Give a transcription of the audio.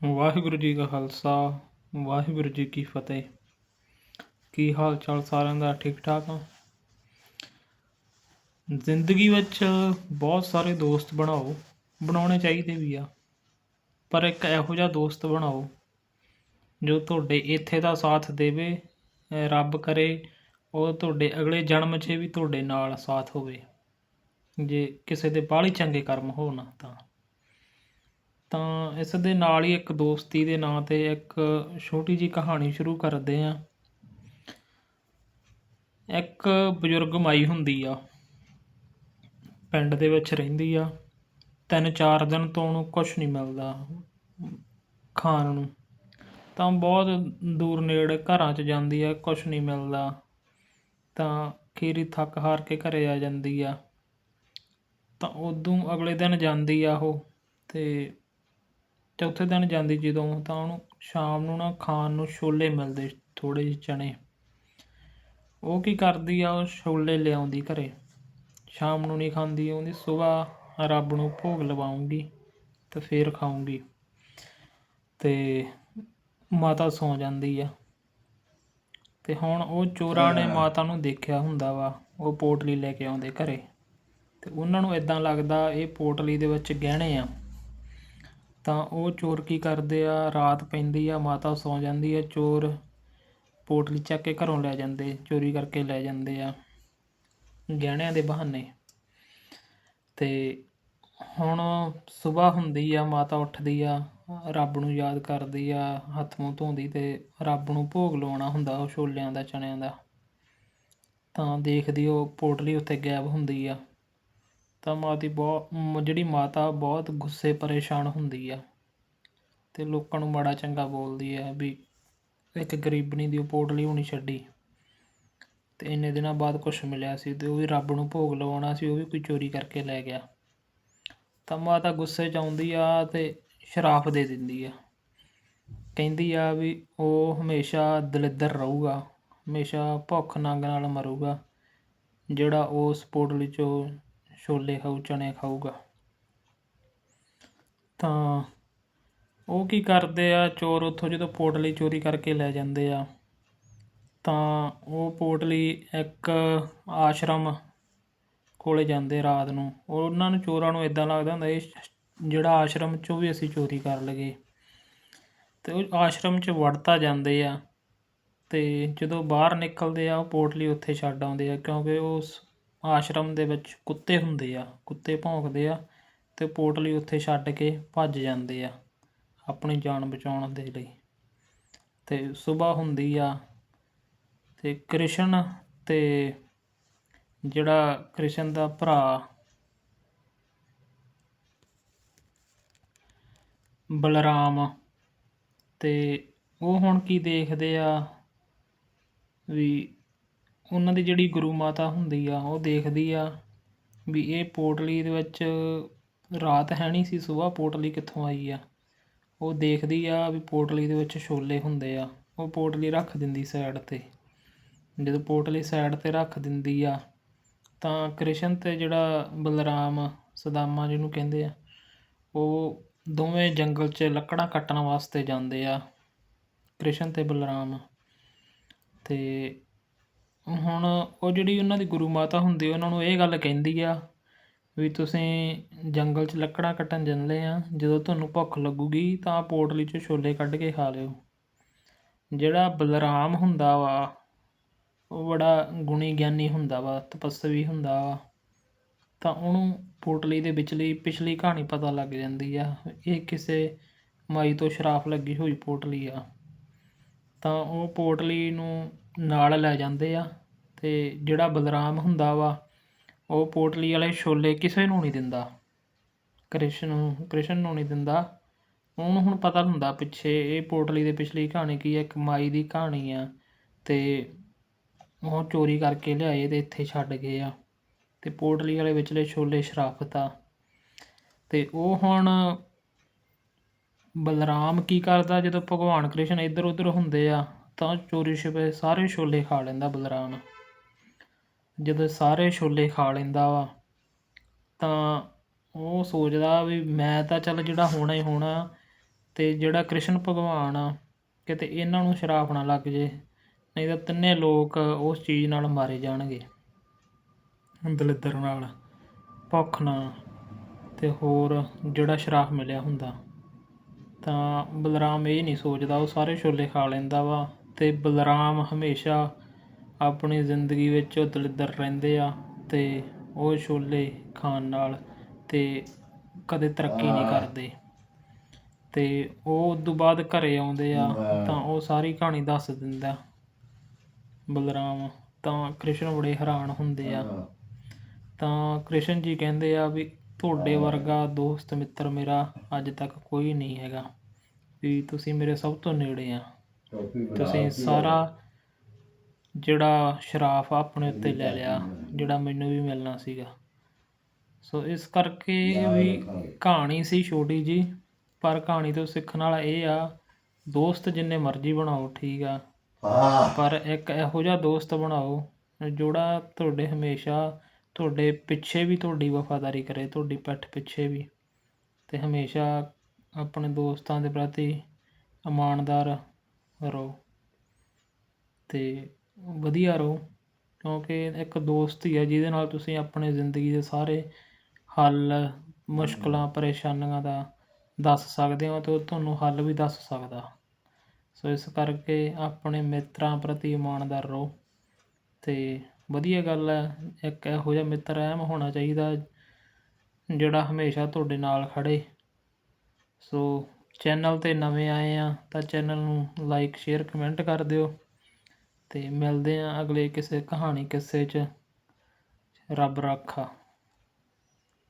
ਵਾਹਿਗੁਰੂ ਜੀ ਕਾ ਖਾਲਸਾ, ਵਾਹਿਗੁਰੂ ਜੀ ਕੀ ਫਤਿਹ। ਕੀ ਹਾਲ ਚਾਲ ਸਾਰਿਆਂ ਦਾ? ਠੀਕ ਠਾਕ ਆ ਜ਼ਿੰਦਗੀ ਵਿੱਚ ਬਹੁਤ ਸਾਰੇ ਦੋਸਤ ਬਣਾਓ, ਬਣਾਉਣੇ ਚਾਹੀਦੇ ਵੀ ਆ। ਪਰ ਇੱਕ ਇਹੋ ਜਿਹਾ ਦੋਸਤ ਬਣਾਓ, ਜੋ ਤੁਹਾਡੇ ਇੱਥੇ ਦਾ ਸਾਥ ਦੇਵੇ ਰੱਬ ਕਰੇ, ਉਹ ਤੁਹਾਡੇ ਅਗਲੇ ਜਨਮ 'ਚ ਵੀ ਤੁਹਾਡੇ ਨਾਲ ਸਾਥ ਹੋਵੇ। ਜੇ ਕਿਸੇ ਦੇ ਬਾਹਲੀ ਚੰਗੇ ਕਰਮ ਹੋਣ ਤਾਂ। ਤਾਂ ਇਸ ਦੇ ਨਾਲ ਹੀ ਇੱਕ ਦੋਸਤੀ ਦੇ ਨਾਂ ਤੇ ਇੱਕ ਛੋਟੀ ਜਿਹੀ ਕਹਾਣੀ ਸ਼ੁਰੂ ਕਰਦੇ ਹਾਂ। ਇੱਕ ਬਜ਼ੁਰਗ ਮਾਈ ਹੁੰਦੀ ਆ। ਪਿੰਡ ਦੇ ਵਿੱਚ ਰਹਿੰਦੀ ਆ। ਤਿੰਨ ਚਾਰ ਦਿਨ ਤੋਂ ਉਹਨੂੰ ਕੁਝ ਨਹੀਂ ਮਿਲਦਾ ਖਾਣ ਨੂੰ। ਤਾਂ ਬਹੁਤ ਦੂਰ ਨੇੜੇ ਘਰਾਂ 'ਚ ਜਾਂਦੀ ਆ ਕੁਝ ਨਹੀਂ ਮਿਲਦਾ। ਤਾਂ ਖੀਰੀ ਥੱਕ ਹਾਰ ਕੇ ਘਰੇ ਆ ਜਾਂਦੀ ਆ। ਤਾਂ ਉਦੋਂ ਅਗਲੇ ਦਿਨ ਜਾਂਦੀ ਆ ਉਹ ਤੇ ਚੌਥੇ ਦਿਨ ਜਾਂਦੀ ਜਦੋਂ ਤਾਂ ਉਹਨੂੰ ਸ਼ਾਮ ਨੂੰ ਨਾ ਖਾਣ ਨੂੰ ਛੋਲੇ ਮਿਲਦੇ ਥੋੜੇ ਜਿਹੇ ਚਣੇ ਉਹ ਕੀ ਕਰਦੀ ਆ ਉਹ ਛੋਲੇ ਲਿਆਉਂਦੀ ਘਰੇ। ਸ਼ਾਮ ਨੂੰ ਨਹੀਂ ਖਾਂਦੀ ਉਹਦੀ ਸਵੇਰ ਰੱਬ ਨੂੰ ਭੋਗ ਲਵਾਉਂਗੀ ਤੇ ਫੇਰ ਖਾਉਂਗੀ। ਤੇ ਮਾਤਾ ਸੌ ਜਾਂਦੀ ਆ। ਤੇ ਹੁਣ ਉਹ ਚੋਰਾਂ ਨੇ ਮਾਤਾ ਨੂੰ ਦੇਖਿਆ ਹੁੰਦਾ ਵਾ ਉਹ ਪੋਟਲੀ ਲੈ ਕੇ ਆਉਂਦੇ ਘਰੇ। ਤੇ ਉਹਨਾਂ ਨੂੰ ਇਦਾਂ ਲੱਗਦਾ ਇਹ ਪੋਟਲੀ ਦੇ ਵਿੱਚ ਗਹਿਣੇ ਆ। ਤਾਂ ਉਹ ਚੋਰ ਕੀ ਕਰਦੇ ਆ? ਰਾਤ ਪੈਂਦੀ ਆ, ਮਾਤਾ ਸੌਂ ਜਾਂਦੀ ਆ, ਚੋਰ ਪੋਟਲੀ ਚੱਕ ਕੇ ਘਰੋਂ ਲੈ ਜਾਂਦੇ, ਚੋਰੀ ਕਰਕੇ ਲੈ ਜਾਂਦੇ ਆ ਗਹਿਣਿਆਂ ਦੇ ਬਹਾਨੇ। ਤੇ ਹੁਣ ਸਵੇਰ ਹੁੰਦੀ ਆ, ਮਾਤਾ ਉੱਠਦੀ ਆ, ਰੱਬ ਨੂੰ ਯਾਦ ਕਰਦੀ ਆ, ਹੱਥ ਮੂੰਹ ਧੋਂਦੀ ਤੇ ਰੱਬ ਨੂੰ ਭੋਗ ਲਵਾਉਣਾ ਹੁੰਦਾ ਉਹ ਛੋਲਿਆਂ ਦਾ, ਚਣਿਆਂ ਦਾ। ਤਾਂ ਦੇਖਦੀ ਉਹ ਪੋਟਲੀ ਉੱਤੇ ਗਾਇਬ ਹੁੰਦੀ ਆ। ਤਾਂ ਮਾਤੀ ਬਹੁਤ ਜਿਹੜੀ ਮਾਤਾ ਬਹੁਤ ਗੁੱਸੇ ਪਰੇਸ਼ਾਨ ਹੁੰਦੀ ਆ ਅਤੇ ਲੋਕਾਂ ਨੂੰ ਮਾੜਾ ਚੰਗਾ ਬੋਲਦੀ ਆ ਵੀ ਇੱਕ ਗਰੀਬਣੀ ਦੀ ਉਹ ਪੋਟਲੀ ਹੋਣੀ ਛੱਡੀ। ਅਤੇ ਇੰਨੇ ਦਿਨਾਂ ਬਾਅਦ ਕੁਛ ਮਿਲਿਆ ਸੀ ਅਤੇ ਉਹ ਵੀ ਰੱਬ ਨੂੰ ਭੋਗ ਲਵਾਉਣਾ ਸੀ, ਉਹ ਵੀ ਕੋਈ ਚੋਰੀ ਕਰਕੇ ਲੈ ਗਿਆ। ਤਾਂ ਮਾਤਾ ਗੁੱਸੇ 'ਚ ਆਉਂਦੀ ਆ ਅਤੇ ਸ਼ਰਾਪ ਦੇ ਦਿੰਦੀ ਆ। ਕਹਿੰਦੀ ਆ ਵੀ ਉਹ ਹਮੇਸ਼ਾ ਦਲਿੱਦਰ ਰਹੂਗਾ, ਹਮੇਸ਼ਾ ਭੁੱਖ ਨੰਗ ਨਾਲ ਮਰੂਗਾ, ਜਿਹੜਾ ਉਸ ਪੋਟਲੀ 'ਚੋਂ ਛੋਲੇ ਖਾਊ ਚਣੇ ਖਾਊਗਾ। ਤਾਂ ਉਹ ਕੀ ਕਰਦੇ ਆ, ਚੋਰ ਉੱਥੋਂ ਜਦੋਂ ਪੋਟਲੀ ਚੋਰੀ ਕਰਕੇ ਲੈ ਜਾਂਦੇ ਆ, ਤਾਂ ਉਹ ਪੋਟਲੀ ਇੱਕ ਆਸ਼ਰਮ ਕੋਲੇ ਜਾਂਦੇ ਰਾਤ ਨੂੰ। ਉਹਨਾਂ ਨੂੰ ਚੋਰਾਂ ਨੂੰ ਇਦਾਂ ਲੱਗਦਾ ਹੁੰਦਾ, ਇਹ ਜਿਹੜਾ ਆਸ਼ਰਮ 'ਚੋਂ ਵੀ ਅਸੀਂ ਚੋਰੀ ਕਰ ਲਈਏ ਤੇ ਉਹ ਆਸ਼ਰਮ 'ਚ ਵੜਤਾ ਜਾਂਦੇ ਆ, ਤੇ ਜਦੋਂ ਬਾਹਰ ਨਿਕਲਦੇ ਆ, ਉਹ ਪੋਟਲੀ ਉੱਥੇ ਛੱਡ ਆਉਂਦੇ ਆ, ਕਿਉਂਕਿ ਉਸ ਆਸ਼ਰਮ ਦੇ ਵਿੱਚ ਕੁੱਤੇ ਹੁੰਦੇ ਆ, ਕੁੱਤੇ ਭੌਂਕਦੇ ਆ ਅਤੇ ਪੋਟਲੀ ਉੱਥੇ ਛੱਡ ਕੇ ਭੱਜ ਜਾਂਦੇ ਆ ਆਪਣੀ ਜਾਨ ਬਚਾਉਣ ਦੇ ਲਈ। ਅਤੇ ਸਵੇਰ ਹੁੰਦੀ ਆ ਅਤੇ ਕ੍ਰਿਸ਼ਨ ਅਤੇ ਜਿਹੜਾ ਕ੍ਰਿਸ਼ਨ ਦਾ ਭਰਾ ਬਲਰਾਮ ਅਤੇ ਉਹ ਹੁਣ ਕੀ ਦੇਖਦੇ ਆ ਵੀ ਉਹਨਾਂ ਦੀ ਜਿਹੜੀ ਗੁਰੂ ਮਾਤਾ ਹੁੰਦੀ ਆ, ਉਹ ਦੇਖਦੀ ਆ ਵੀ ਇਹ ਪੋਟਲੀ ਦੇ ਵਿੱਚ ਰਾਤ ਹੈ ਨਹੀਂ ਸੀ, ਸੁਬਾਹ ਪੋਟਲੀ ਕਿੱਥੋਂ ਆਈ ਆ। ਉਹ ਦੇਖਦੀ ਆ ਵੀ ਪੋਟਲੀ ਦੇ ਵਿੱਚ ਛੋਲੇ ਹੁੰਦੇ ਆ, ਉਹ ਪੋਟਲੀ ਰੱਖ ਦਿੰਦੀ ਸਾਈਡ ਤੇ। ਜਦੋਂ ਪੋਟਲੀ ਸਾਈਡ ਤੇ ਰੱਖ ਦਿੰਦੀ ਆ, ਤਾਂ ਕ੍ਰਿਸ਼ਨ ਅਤੇ ਜਿਹੜਾ ਬਲਰਾਮ ਸਦਾਮਾ ਜਿਹਨੂੰ ਕਹਿੰਦੇ ਆ, ਉਹ ਦੋਵੇਂ ਜੰਗਲ 'ਚ ਲੱਕੜਾਂ ਕੱਟਣ ਵਾਸਤੇ ਜਾਂਦੇ ਆ, ਕ੍ਰਿਸ਼ਨ ਅਤੇ ਬਲਰਾਮ। ਅਤੇ ਹੁਣ ਉਹ ਜਿਹੜੀ ਉਹਨਾਂ ਦੀ ਗੁਰੂ ਮਾਤਾ ਹੁੰਦੀ ਉਹਨਾਂ ਨੂੰ ਇਹ ਗੱਲ ਕਹਿੰਦੀ ਆ ਵੀ ਤੁਸੀਂ ਜੰਗਲ 'ਚ ਲੱਕੜਾਂ ਕੱਟਣ ਜਾਂਦੇ ਆ, ਜਦੋਂ ਤੁਹਾਨੂੰ ਭੁੱਖ ਲੱਗੂਗੀ ਤਾਂ ਪੋਟਲੀ 'ਚੋਂ ਛੋਲੇ ਕੱਢ ਕੇ ਖਾ ਲਿਓ। ਜਿਹੜਾ ਬਲਰਾਮ ਹੁੰਦਾ ਵਾ, ਉਹ ਬੜਾ ਗੁਣੀ ਗਿਆਨੀ ਹੁੰਦਾ ਵਾ, ਤਪੱਸਵੀ ਹੁੰਦਾ ਵਾ, ਤਾਂ ਉਹਨੂੰ ਪੋਟਲੀ ਦੇ ਵਿਚਲੀ ਪਿਛਲੀ ਕਹਾਣੀ ਪਤਾ ਲੱਗ ਜਾਂਦੀ ਆ ਇਹ ਕਿਸੇ ਮਾਈ ਤੋਂ ਸ਼ਰਾਫ ਲੱਗੀ ਹੋਈ ਪੋਟਲੀ ਆ। ਤਾਂ ਉਹ ਪੋਟਲੀ ਨੂੰ ਨਾਲ ਲੈ ਜਾਂਦੇ ਆ ਅਤੇ ਜਿਹੜਾ ਬਲਰਾਮ ਹੁੰਦਾ ਵਾ, ਉਹ ਪੋਟਲੀ ਵਾਲੇ ਛੋਲੇ ਕਿਸੇ ਨੂੰ ਨਹੀਂ ਦਿੰਦਾ। ਕ੍ਰਿਸ਼ਨ ਨੂੰ ਕ੍ਰਿਸ਼ਨ ਨੂੰ ਨਹੀਂ ਦਿੰਦਾ। ਉਹਨੂੰ ਹੁਣ ਪਤਾ ਹੁੰਦਾ ਪਿੱਛੇ, ਇਹ ਪੋਟਲੀ ਦੇ ਪਿਛਲੀ ਕਹਾਣੀ ਕੀ ਹੈ ਇੱਕ ਮਾਈ ਦੀ ਕਹਾਣੀ ਆ ਤੇ ਉਹ ਚੋਰੀ ਕਰਕੇ ਲਿਆਏ ਤੇ ਇੱਥੇ ਛੱਡ ਗਏ ਆ। ਤੇ ਪੋਟਲੀ ਵਾਲੇ ਵਿਚਲੇ ਛੋਲੇ ਸ਼ਰਾਫਤ ਆ। ਤੇ ਉਹ ਹੁਣ ਬਲਰਾਮ ਕੀ ਕਰਦਾ ਜਦੋਂ ਭਗਵਾਨ ਕ੍ਰਿਸ਼ਨ ਇੱਧਰ ਉੱਧਰ ਹੁੰਦੇ ਆ? ਤਾਂ ਚੋਰੀ ਛਿਪੇ ਸਾਰੇ ਛੋਲੇ ਖਾ ਲੈਂਦਾ ਬਲਰਾਮ। ਜਦੋਂ ਸਾਰੇ ਛੋਲੇ ਖਾ ਲੈਂਦਾ ਵਾ, ਤਾਂ ਉਹ ਸੋਚਦਾ ਵੀ ਮੈਂ ਤਾਂ ਚੱਲ ਜਿਹੜਾ ਹੋਣਾ ਹੀ ਹੋਣਾ ਤੇ ਜਿਹੜਾ ਕ੍ਰਿਸ਼ਨ ਭਗਵਾਨ ਆ, ਕਿਤੇ ਇਹਨਾਂ ਨੂੰ ਸ਼ਰਾਪ ਨਾ ਲੱਗ ਜੇ, ਨਹੀਂ ਤਾਂ ਤਿੰਨੇ ਲੋਕ ਉਸ ਚੀਜ਼ ਨਾਲ ਮਾਰੇ ਜਾਣਗੇ। ਦਲਿੱਦਰ ਨਾਲ, ਭੁੱਖ ਨਾਲ ਤੇ ਹੋਰ ਜਿਹੜਾ ਸ਼ਰਾਪ ਮਿਲਿਆ ਹੁੰਦਾ। ਤਾਂ ਬਲਰਾਮ ਇਹ ਨਹੀਂ ਸੋਚਦਾ, ਉਹ ਸਾਰੇ ਛੋਲੇ ਖਾ ਲੈਂਦਾ ਵਾ। ਤੇ ਬਲਰਾਮ ਹਮੇਸ਼ਾ ਆਪਣੀ ਜ਼ਿੰਦਗੀ ਵਿੱਚ ਉਹ ਦਲਿੱਦਰ ਰਹਿੰਦੇ ਆ ਤੇ ਉਹ ਛੋਲੇ ਖਾਣ ਨਾਲ ਤੇ ਕਦੇ ਤਰੱਕੀ ਨਹੀਂ ਕਰਦੇ। ਤੇ ਉਹ ਉਦੋਂ ਬਾਅਦ ਘਰੇ ਆਉਂਦੇ ਆ ਤਾਂ ਉਹ ਸਾਰੀ ਕਹਾਣੀ ਦੱਸ ਦਿੰਦਾ ਬਲਰਾਮ ਤਾਂ ਕ੍ਰਿਸ਼ਨ ਬੜੇ ਹੈਰਾਨ ਹੁੰਦੇ ਆ। ਤਾਂ ਕ੍ਰਿਸ਼ਨ ਜੀ ਕਹਿੰਦੇ ਆ ਵੀ ਤੁਹਾਡੇ ਵਰਗਾ ਦੋਸਤ ਮਿੱਤਰ ਮੇਰਾ ਅੱਜ ਤੱਕ ਕੋਈ ਨਹੀਂ ਹੈਗਾ ਵੀ ਤੁਸੀਂ ਮੇਰੇ ਸਭ ਤੋਂ ਨੇੜੇ ਆ। ਤੁਸੀਂ ਸਾਰਾ ਜਿਹੜਾ ਸ਼ਰਾਫ ਆ ਆਪਣੇ ਉੱਤੇ ਲੈ ਲਿਆ ਜਿਹੜਾ ਮੈਨੂੰ ਵੀ ਮਿਲਣਾ ਸੀਗਾ। ਸੋ ਇਸ ਕਰਕੇ ਵੀ ਕਹਾਣੀ ਸੀ ਛੋਟੀ ਜੀ ਪਰ ਕਹਾਣੀ ਤੋਂ ਸਿੱਖਣ ਵਾਲਾ ਇਹ ਆ ਦੋਸਤ ਜਿੰਨੇ ਮਰਜ਼ੀ ਬਣਾਓ ਠੀਕ ਆ। ਪਰ ਇੱਕ ਇਹੋ ਜਿਹਾ ਦੋਸਤ ਬਣਾਓ ਜਿਹੜਾ ਤੁਹਾਡੇ ਹਮੇਸ਼ਾ ਤੁਹਾਡੇ ਪਿੱਛੇ ਵੀ ਤੁਹਾਡੀ ਵਫਾਦਾਰੀ ਕਰੇ ਤੁਹਾਡੀ ਪਿੱਠ ਪਿੱਛੇ ਵੀ। ਤੇ ਹਮੇਸ਼ਾ ਆਪਣੇ ਦੋਸਤਾਂ ਦੇ ਪ੍ਰਤੀ ਇਮਾਨਦਾਰ ਰਹੋ। ਤੇ ਵਧੀਆ ਰਹੋ ਕਿਉਂਕਿ ਇੱਕ ਦੋਸਤ ਹੀ ਹੈ ਜਿਹਦੇ ਨਾਲ ਤੁਸੀਂ ਆਪਣੇ ਜ਼ਿੰਦਗੀ ਦੇ ਸਾਰੇ ਹੱਲ ਮੁਸ਼ਕਲਾਂ ਪਰੇਸ਼ਾਨੀਆਂ ਦਾ ਦੱਸ ਸਕਦੇ ਹੋ ਤੇ ਉਹ ਤੁਹਾਨੂੰ ਹੱਲ ਵੀ ਦੱਸ ਸਕਦਾ। ਸੋ ਇਸ ਕਰਕੇ ਆਪਣੇ ਮਿੱਤਰਾਂ ਪ੍ਰਤੀ ਇਮਾਨਦਾਰ ਰਹੋ। ਤੇ ਵਧੀਆ ਗੱਲ ਹੈ ਇੱਕ ਇਹੋ ਜਿਹਾ ਮਿੱਤਰ ਐਮ ਹੋਣਾ ਚਾਹੀਦਾ ਜਿਹੜਾ ਹਮੇਸ਼ਾ ਤੁਹਾਡੇ ਨਾਲ ਖੜੇ। ਸੋ ਚੈਨਲ ਤੇ ਨਵੇਂ ਆਏ ਹਾਂ ਤਾਂ ਚੈਨਲ ਨੂੰ ਲਾਈਕ ਸ਼ੇਅਰ ਕਮੈਂਟ ਕਰ ਦਿਓ ਅਤੇ ਮਿਲਦੇ ਹਾਂ ਅਗਲੇ ਕਿਸੇ ਕਹਾਣੀ ਕਿੱਸੇ 'ਚ। ਰੱਬ ਰਾਖਾ।